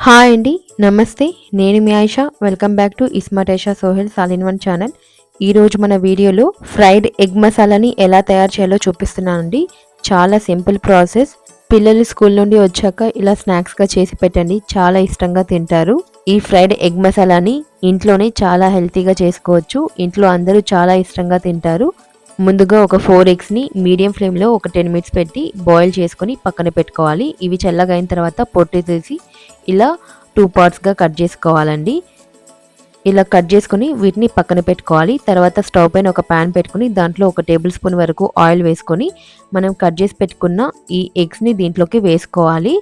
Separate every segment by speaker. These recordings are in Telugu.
Speaker 1: హాయ్ అండి నమస్తే. నేను మీ Ayesha. Welcome back to ismart Aisha Sohel Salin one channel. ఈరోజు మన వీడియోలో ఫ్రైడ్ ఎగ్ మసాలాని ఎలా తయారు చేయాలో చూపిస్తున్నానండి. చాలా సింపుల్ ప్రాసెస్. పిల్లలు స్కూల్ నుండి వచ్చాక ఇలా స్నాక్స్గా చేసి పెట్టండి. చాలా ఇష్టంగా తింటారు. ఈ ఫ్రైడ్ ఎగ్ మసాలాని ఇంట్లోనే చాలా హెల్తీగా చేసుకోవచ్చు. ఇంట్లో అందరూ చాలా ఇష్టంగా తింటారు. ముందుగా ఒక ఫోర్ ఎగ్స్ని మీడియం ఫ్లేమ్లో ఒక టెన్ మినిట్స్ పెట్టి బాయిల్ చేసుకొని పక్కన పెట్టుకోవాలి. ఇవి చల్లగా అయిన తర్వాత పొట్టి తీసి ఇలా టూ పార్ట్స్గా కట్ చేసుకోవాలండి. ఇలా కట్ చేసుకుని వీటిని పక్కన పెట్టుకోవాలి. తర్వాత స్టవ్ పైన ఒక ప్యాన్ పెట్టుకుని దాంట్లో ఒక టేబుల్ స్పూన్ వరకు ఆయిల్ వేసుకొని మనం కట్ చేసి పెట్టుకున్న ఈ ఎగ్స్ని దీంట్లోకి వేసుకోవాలి.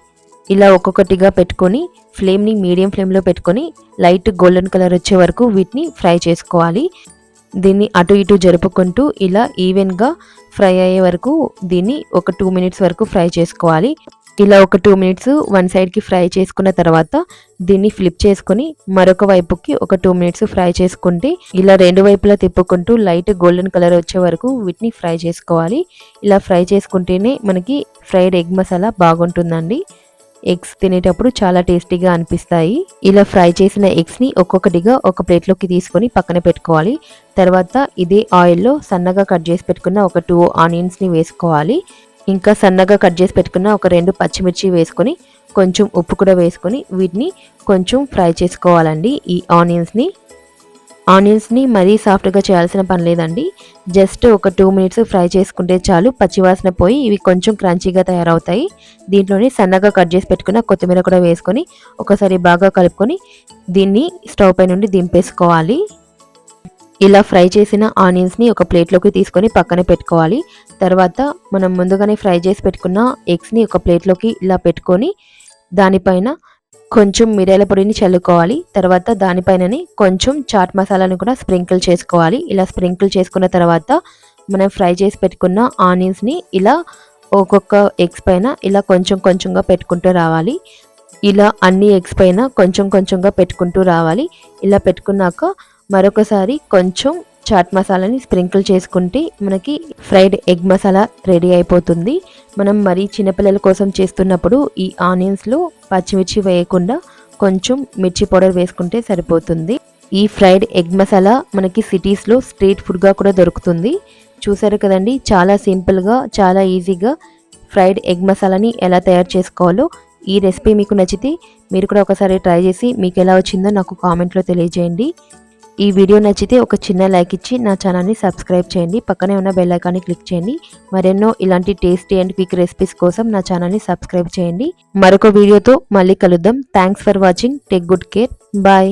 Speaker 1: ఇలా ఒక్కొక్కటిగా పెట్టుకొని ఫ్లేమ్ని మీడియం ఫ్లేమ్లో పెట్టుకొని లైట్ గోల్డెన్ కలర్ వచ్చే వరకు వీటిని ఫ్రై చేసుకోవాలి. దీన్ని అటు ఇటు జరుపుకుంటూ ఇలా ఈవెన్గా ఫ్రై అయ్యే వరకు దీన్ని ఒక టూ మినిట్స్ వరకు ఫ్రై చేసుకోవాలి. ఇలా ఒక టూ మినిట్స్ వన్ సైడ్కి ఫ్రై చేసుకున్న తర్వాత దీన్ని ఫ్లిప్ చేసుకుని మరొక వైపుకి ఒక టూ మినిట్స్ ఫ్రై చేసుకుంటే ఇలా రెండు వైపులా తిప్పుకుంటూ లైట్ గోల్డెన్ కలర్ వచ్చే వరకు వీటిని ఫ్రై చేసుకోవాలి. ఇలా ఫ్రై చేసుకుంటేనే మనకి ఫ్రైడ్ ఎగ్ మసాలా బాగుంటుందండి. ఎగ్స్ తినేటప్పుడు చాలా టేస్టీగా అనిపిస్తాయి. ఇలా ఫ్రై చేసిన ఎగ్స్ని ఒక్కొక్కటిగా ఒక ప్లేట్లోకి తీసుకొని పక్కన పెట్టుకోవాలి. తర్వాత ఇదే ఆయిల్లో సన్నగా కట్ చేసి పెట్టుకున్న ఒక టూ ఆనియన్స్ని వేసుకోవాలి. ఇంకా సన్నగా కట్ చేసి పెట్టుకున్న ఒక రెండు పచ్చిమిర్చి వేసుకొని కొంచెం ఉప్పు కూడా వేసుకొని వీటిని కొంచెం ఫ్రై చేసుకోవాలండి ఈ ఆనియన్స్ని. ఆనియన్స్ని మరీ సాఫ్ట్గా చేయాల్సిన పని లేదండి. జస్ట్ ఒక టూ మినిట్స్ ఫ్రై చేసుకుంటే చాలు. పచ్చివాసన పోయి ఇవి కొంచెం క్రంచీగా తయారవుతాయి. దీంట్లోనే సన్నగా కట్ చేసి పెట్టుకున్న కొత్తిమీర కూడా వేసుకొని ఒకసారి బాగా కలుపుకొని దీన్ని స్టవ్ పై నుండి దింపేసుకోవాలి. ఇలా ఫ్రై చేసిన ఆనియన్స్ని ఒక ప్లేట్లోకి తీసుకొని పక్కన పెట్టుకోవాలి. తర్వాత మనం ముందుగానే ఫ్రై చేసి పెట్టుకున్న ఎగ్స్ని ఒక ప్లేట్లోకి ఇలా పెట్టుకొని దానిపైన కొంచెం మిరియాల పొడిని చల్లుకోవాలి. తర్వాత దానిపైననే కొంచెం చాట్ మసాలాను కూడా స్ప్రింకిల్ చేసుకోవాలి. ఇలా స్ప్రింకిల్ చేసుకున్న తర్వాత మనం ఫ్రై చేసి పెట్టుకున్న ఆనియన్స్ని ఇలా ఒక్కొక్క ఎగ్స్ పైన ఇలా కొంచెం కొంచెంగా పెట్టుకుంటూ రావాలి. ఇలా అన్ని ఎగ్స్ పైన కొంచెం కొంచెంగా పెట్టుకుంటూ రావాలి. ఇలా పెట్టుకున్నాక మరొకసారి కొంచెం చాట్ మసాలాని స్ప్రింకిల్ చేసుకుంటే మనకి ఫ్రైడ్ ఎగ్ మసాలా రెడీ అయిపోతుంది. మనం మరీ చిన్నపిల్లల కోసం చేస్తున్నప్పుడు ఈ ఆనియన్స్లో పచ్చిమిర్చి వేయకుండా కొంచెం మిర్చి పౌడర్ వేసుకుంటే సరిపోతుంది. ఈ ఫ్రైడ్ ఎగ్ మసాలా మనకి సిటీస్లో స్ట్రీట్ ఫుడ్గా కూడా దొరుకుతుంది. చూసారు కదండి చాలా సింపుల్గా చాలా ఈజీగా ఫ్రైడ్ ఎగ్ మసాలాని ఎలా తయారు చేసుకోవాలో ఈ రెసిపీ మీకు నచ్చితే మీరు కూడా ఒకసారి ట్రై చేసి మీకు ఎలా వచ్చిందో నాకు కామెంట్లో తెలియజేయండి. ఈ వీడియో నచ్చితే ఒక చిన్న లైక్ ఇచ్చి నా ఛానల్ని సబ్స్క్రైబ్ చేయండి. పక్కనే ఉన్న బెల్ ఐకాన్ని క్లిక్ చేయండి. మరెన్నో ఇలాంటి టేస్టీ అండ్ క్విక్ రెసిపీస్ కోసం నా ఛానల్ని సబ్స్క్రైబ్ చేయండి. మరొక వీడియోతో మళ్ళీ కలుద్దాం. Thanks for watching take good care bye